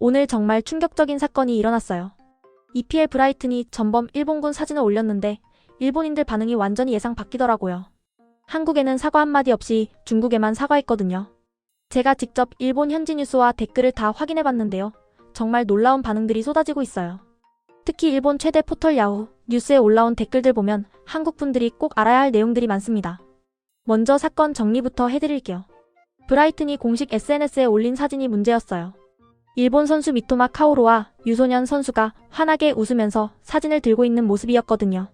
오늘 정말 충격적인 사건이 일어났어요. EPL 브라이튼이 전범 일본군 사진을 올렸는데 일본인들 반응이 완전히 예상 바뀌더라고요. 한국에는 사과 한마디 없이 중국에만 사과했거든요. 제가 직접 일본 현지 뉴스와 댓글을 다 확인해 봤는데요. 정말 놀라운 반응들이 쏟아지고 있어요. 특히 일본 최대 포털 야후 뉴스에 올라온 댓글들 보면 한국 분들이 꼭 알아야 할 내용들이 많습니다. 먼저 사건 정리부터 해드릴게요. 브라이튼이 공식 SNS에 올린 사진이 문제였어요. 일본 선수 미토마 카오로와 유소년 선수가 환하게 웃으면서 사진을 들고 있는 모습이었거든요.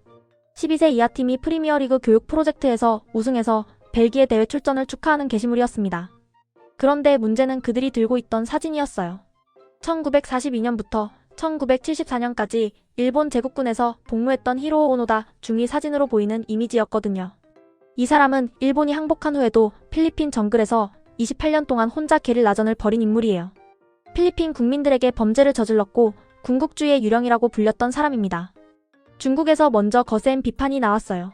12세 이하 팀이 프리미어리그 교육 프로젝트에서 우승해서 벨기에 대회 출전을 축하하는 게시물이었습니다. 그런데 문제는 그들이 들고 있던 사진이었어요. 1942년부터 1974년까지 일본 제국군에서 복무했던 히로오 오노다 중위 사진으로 보이는 이미지였거든요. 이 사람은 일본이 항복한 후에도 필리핀 정글에서 28년 동안 혼자 게릴라전을 벌인 인물이에요. 필리핀 국민들에게 범죄를 저질렀고 군국주의의 유령이라고 불렸던 사람입니다. 중국에서 먼저 거센 비판이 나왔어요.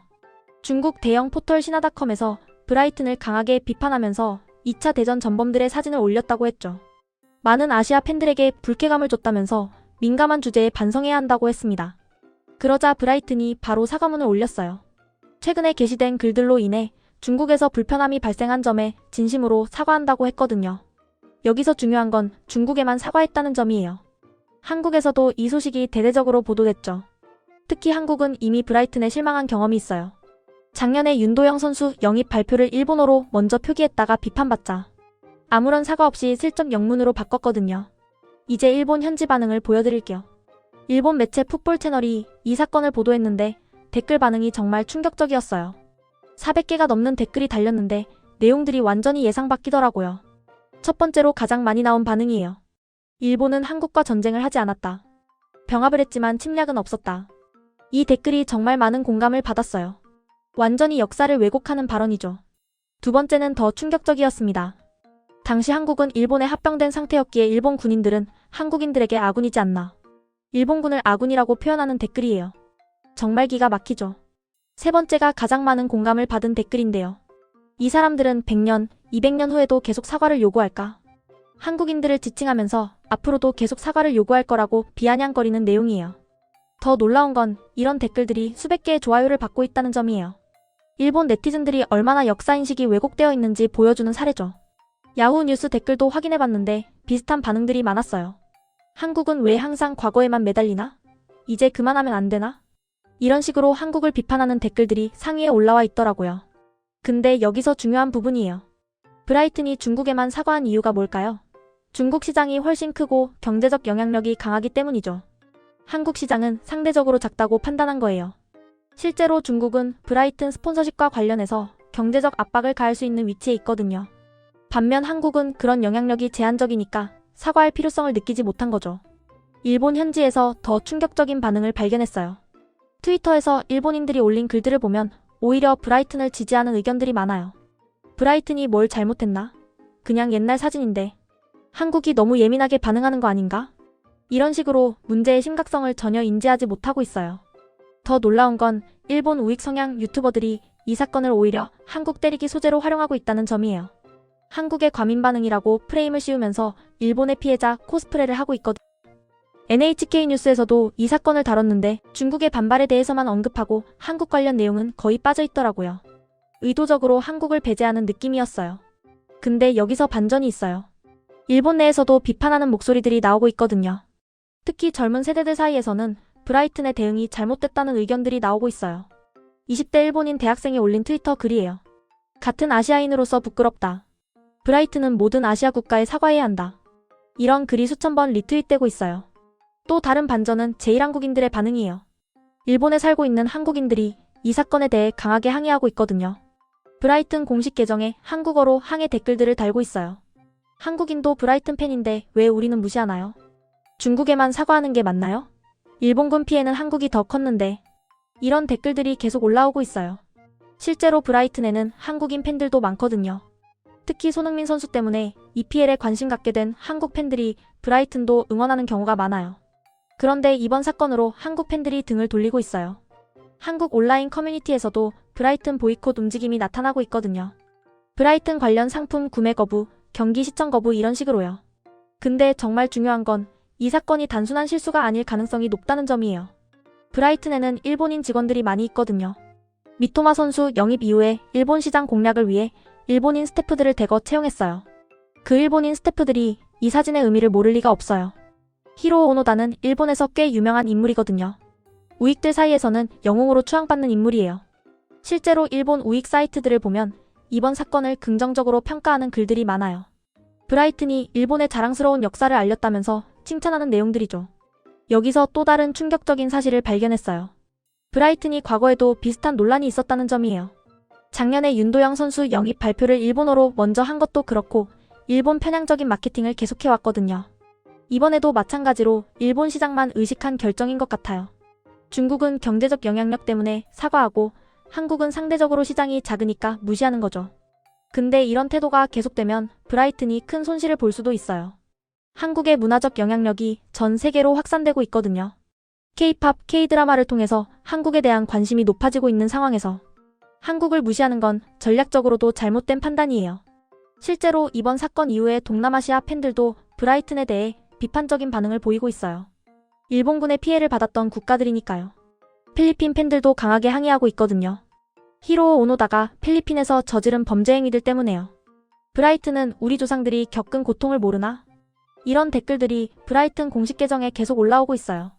중국 대형 포털 신화닷컴에서 브라이튼을 강하게 비판하면서 2차 대전 전범들의 사진을 올렸다고 했죠. 많은 아시아 팬들에게 불쾌감을 줬다면서 민감한 주제에 반성해야 한다고 했습니다. 그러자 브라이튼이 바로 사과문을 올렸어요. 최근에 게시된 글들로 인해 중국에서 불편함이 발생한 점에 진심으로 사과한다고 했거든요. 여기서 중요한 건 중국에만 사과했다는 점이에요. 한국에서도 이 소식이 대대적으로 보도됐죠. 특히 한국은 이미 브라이튼에 실망한 경험이 있어요. 작년에 윤도영 선수 영입 발표를 일본어로 먼저 표기했다가 비판받자 아무런 사과 없이 슬쩍 영문으로 바꿨거든요. 이제 일본 현지 반응을 보여드릴게요. 일본 매체 풋볼 채널이 이 사건을 보도했는데 댓글 반응이 정말 충격적이었어요. 400개가 넘는 댓글이 달렸는데 내용들이 완전히 예상 바뀌더라고요. 첫 번째로 가장 많이 나온 반응이에요. 일본은 한국과 전쟁을 하지 않았다. 병합을 했지만 침략은 없었다. 이 댓글이 정말 많은 공감을 받았어요. 완전히 역사를 왜곡하는 발언이죠. 두 번째는 더 충격적이었습니다. 당시 한국은 일본에 합병된 상태였기에 일본 군인들은 한국인들에게 아군이지 않나. 일본군을 아군이라고 표현하는 댓글이에요. 정말 기가 막히죠. 세 번째가 가장 많은 공감을 받은 댓글인데요. 이 사람들은 100년, 200년 후에도 계속 사과를 요구할까? 한국인들을 지칭하면서 앞으로도 계속 사과를 요구할 거라고 비아냥거리는 내용이에요. 더 놀라운 건 이런 댓글들이 수백 개의 좋아요를 받고 있다는 점이에요. 일본 네티즌들이 얼마나 역사인식이 왜곡되어 있는지 보여주는 사례죠. 야후 뉴스 댓글도 확인해봤는데 비슷한 반응들이 많았어요. 한국은 왜 항상 과거에만 매달리나? 이제 그만하면 안 되나? 이런 식으로 한국을 비판하는 댓글들이 상위에 올라와 있더라고요. 근데 여기서 중요한 부분이에요. 브라이튼이 중국에만 사과한 이유가 뭘까요? 중국 시장이 훨씬 크고 경제적 영향력이 강하기 때문이죠. 한국 시장은 상대적으로 작다고 판단한 거예요. 실제로 중국은 브라이튼 스폰서십과 관련해서 경제적 압박을 가할 수 있는 위치에 있거든요. 반면 한국은 그런 영향력이 제한적이니까 사과할 필요성을 느끼지 못한 거죠. 일본 현지에서 더 충격적인 반응을 발견했어요. 트위터에서 일본인들이 올린 글들을 보면 오히려 브라이튼을 지지하는 의견들이 많아요. 브라이튼이 뭘 잘못했나? 그냥 옛날 사진인데. 한국이 너무 예민하게 반응하는 거 아닌가? 이런 식으로 문제의 심각성을 전혀 인지하지 못하고 있어요. 더 놀라운 건 일본 우익 성향 유튜버들이 이 사건을 오히려 한국 때리기 소재로 활용하고 있다는 점이에요. 한국의 과민 반응이라고 프레임을 씌우면서 일본의 피해자 코스프레를 하고 있거든. NHK 뉴스에서도 이 사건을 다뤘는데 중국의 반발에 대해서만 언급하고 한국 관련 내용은 거의 빠져 있더라고요. 의도적으로 한국을 배제하는 느낌이었어요. 근데 여기서 반전이 있어요. 일본 내에서도 비판하는 목소리들이 나오고 있거든요. 특히 젊은 세대들 사이에서는 브라이튼의 대응이 잘못됐다는 의견들이 나오고 있어요. 20대 일본인 대학생이 올린 트위터 글이에요. 같은 아시아인으로서 부끄럽다. 브라이튼은 모든 아시아 국가에 사과해야 한다. 이런 글이 수천 번 리트윗되고 있어요. 또 다른 반전은 제1한국인들의 반응이에요. 일본에 살고 있는 한국인들이 이 사건에 대해 강하게 항의하고 있거든요. 브라이튼 공식 계정에 한국어로 항해 댓글들을 달고 있어요. 한국인도 브라이튼 팬인데 왜 우리는 무시하나요? 중국에만 사과하는 게 맞나요? 일본군 피해는 한국이 더 컸는데 이런 댓글들이 계속 올라오고 있어요. 실제로 브라이튼에는 한국인 팬들도 많거든요. 특히 손흥민 선수 때문에 EPL에 관심 갖게 된 한국 팬들이 브라이튼도 응원하는 경우가 많아요. 그런데 이번 사건으로 한국 팬들이 등을 돌리고 있어요. 한국 온라인 커뮤니티에서도 브라이튼 보이콧 움직임이 나타나고 있거든요. 브라이튼 관련 상품 구매 거부, 경기 시청 거부 이런 식으로요. 근데 정말 중요한 건 이 사건이 단순한 실수가 아닐 가능성이 높다는 점이에요. 브라이튼에는 일본인 직원들이 많이 있거든요. 미토마 선수 영입 이후에 일본 시장 공략을 위해 일본인 스태프들을 대거 채용했어요. 그 일본인 스태프들이 이 사진의 의미를 모를 리가 없어요. 히로 오노다는 일본에서 꽤 유명한 인물이거든요. 우익들 사이에서는 영웅으로 추앙받는 인물이에요. 실제로 일본 우익 사이트들을 보면 이번 사건을 긍정적으로 평가하는 글들이 많아요. 브라이튼이 일본의 자랑스러운 역사를 알렸다면서 칭찬하는 내용들이죠. 여기서 또 다른 충격적인 사실을 발견했어요. 브라이튼이 과거에도 비슷한 논란이 있었다는 점이에요. 작년에 윤도영 선수 영입 발표를 일본어로 먼저 한 것도 그렇고 일본 편향적인 마케팅을 계속해왔거든요. 이번에도 마찬가지로 일본 시장만 의식한 결정인 것 같아요. 중국은 경제적 영향력 때문에 사과하고 한국은 상대적으로 시장이 작으니까 무시하는 거죠. 근데 이런 태도가 계속되면 브라이튼이 큰 손실을 볼 수도 있어요. 한국의 문화적 영향력이 전 세계로 확산되고 있거든요. K-팝, K-드라마를 통해서 한국에 대한 관심이 높아지고 있는 상황에서 한국을 무시하는 건 전략적으로도 잘못된 판단이에요. 실제로 이번 사건 이후에 동남아시아 팬들도 브라이튼에 대해 비판적인 반응을 보이고 있어요. 일본군의 피해를 받았던 국가들이니까요. 필리핀 팬들도 강하게 항의하고 있거든요. 히로 오노다가 필리핀에서 저지른 범죄 행위들 때문에요. 브라이튼은 우리 조상들이 겪은 고통을 모르나? 이런 댓글들이 브라이튼 공식 계정에 계속 올라오고 있어요.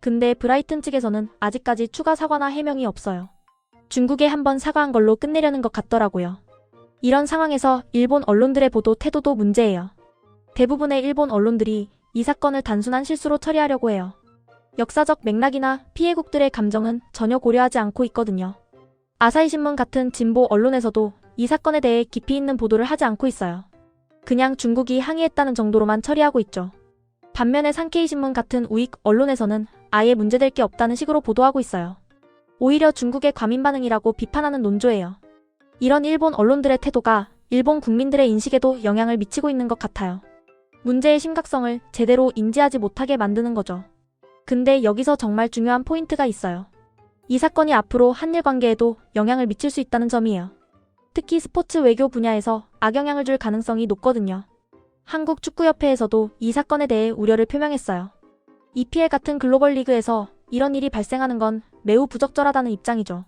근데 브라이튼 측에서는 아직까지 추가 사과나 해명이 없어요. 중국에 한번 사과한 걸로 끝내려는 것 같더라고요. 이런 상황에서 일본 언론들의 보도 태도도 문제예요. 대부분의 일본 언론들이 이 사건을 단순한 실수로 처리하려고 해요. 역사적 맥락이나 피해국들의 감정은 전혀 고려하지 않고 있거든요. 아사히신문 같은 진보 언론에서도 이 사건에 대해 깊이 있는 보도를 하지 않고 있어요. 그냥 중국이 항의했다는 정도로만 처리하고 있죠. 반면에 산케이신문 같은 우익 언론에서는 아예 문제될 게 없다는 식으로 보도하고 있어요. 오히려 중국의 과민 반응이라고 비판하는 논조예요. 이런 일본 언론들의 태도가 일본 국민들의 인식에도 영향을 미치고 있는 것 같아요. 문제의 심각성을 제대로 인지하지 못하게 만드는 거죠. 근데 여기서 정말 중요한 포인트가 있어요. 이 사건이 앞으로 한일 관계에도 영향을 미칠 수 있다는 점이에요. 특히 스포츠 외교 분야에서 악영향을 줄 가능성이 높거든요. 한국축구협회에서도 이 사건에 대해 우려를 표명했어요. EPL 같은 글로벌 리그에서 이런 일이 발생하는 건 매우 부적절하다는 입장이죠.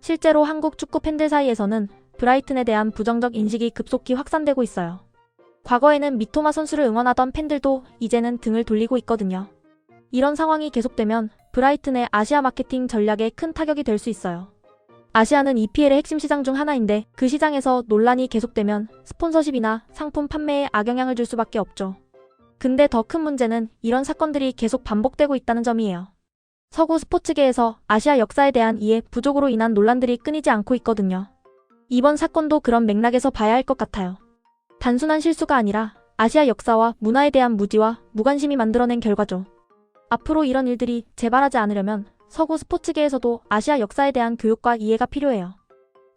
실제로 한국 축구 팬들 사이에서는 브라이튼에 대한 부정적 인식이 급속히 확산되고 있어요. 과거에는 미토마 선수를 응원하던 팬들도 이제는 등을 돌리고 있거든요. 이런 상황이 계속되면 브라이튼의 아시아 마케팅 전략에 큰 타격이 될 수 있어요. 아시아는 EPL의 핵심 시장 중 하나인데 그 시장에서 논란이 계속되면 스폰서십이나 상품 판매에 악영향을 줄 수밖에 없죠. 근데 더 큰 문제는 이런 사건들이 계속 반복되고 있다는 점이에요. 서구 스포츠계에서 아시아 역사에 대한 이해 부족으로 인한 논란들이 끊이지 않고 있거든요. 이번 사건도 그런 맥락에서 봐야 할 것 같아요. 단순한 실수가 아니라 아시아 역사와 문화에 대한 무지와 무관심이 만들어낸 결과죠. 앞으로 이런 일들이 재발하지 않으려면 서구 스포츠계에서도 아시아 역사에 대한 교육과 이해가 필요해요.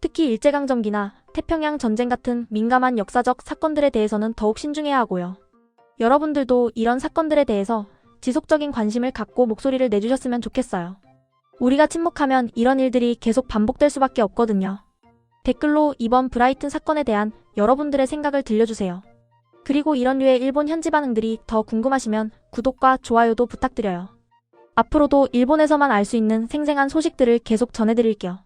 특히 일제강점기나 태평양 전쟁 같은 민감한 역사적 사건들에 대해서는 더욱 신중해야 하고요. 여러분들도 이런 사건들에 대해서 지속적인 관심을 갖고 목소리를 내주셨으면 좋겠어요. 우리가 침묵하면 이런 일들이 계속 반복될 수밖에 없거든요. 댓글로 이번 브라이튼 사건에 대한 여러분들의 생각을 들려주세요. 그리고 이런 류의 일본 현지 반응들이 더 궁금하시면 구독과 좋아요도 부탁드려요. 앞으로도 일본에서만 알 수 있는 생생한 소식들을 계속 전해드릴게요.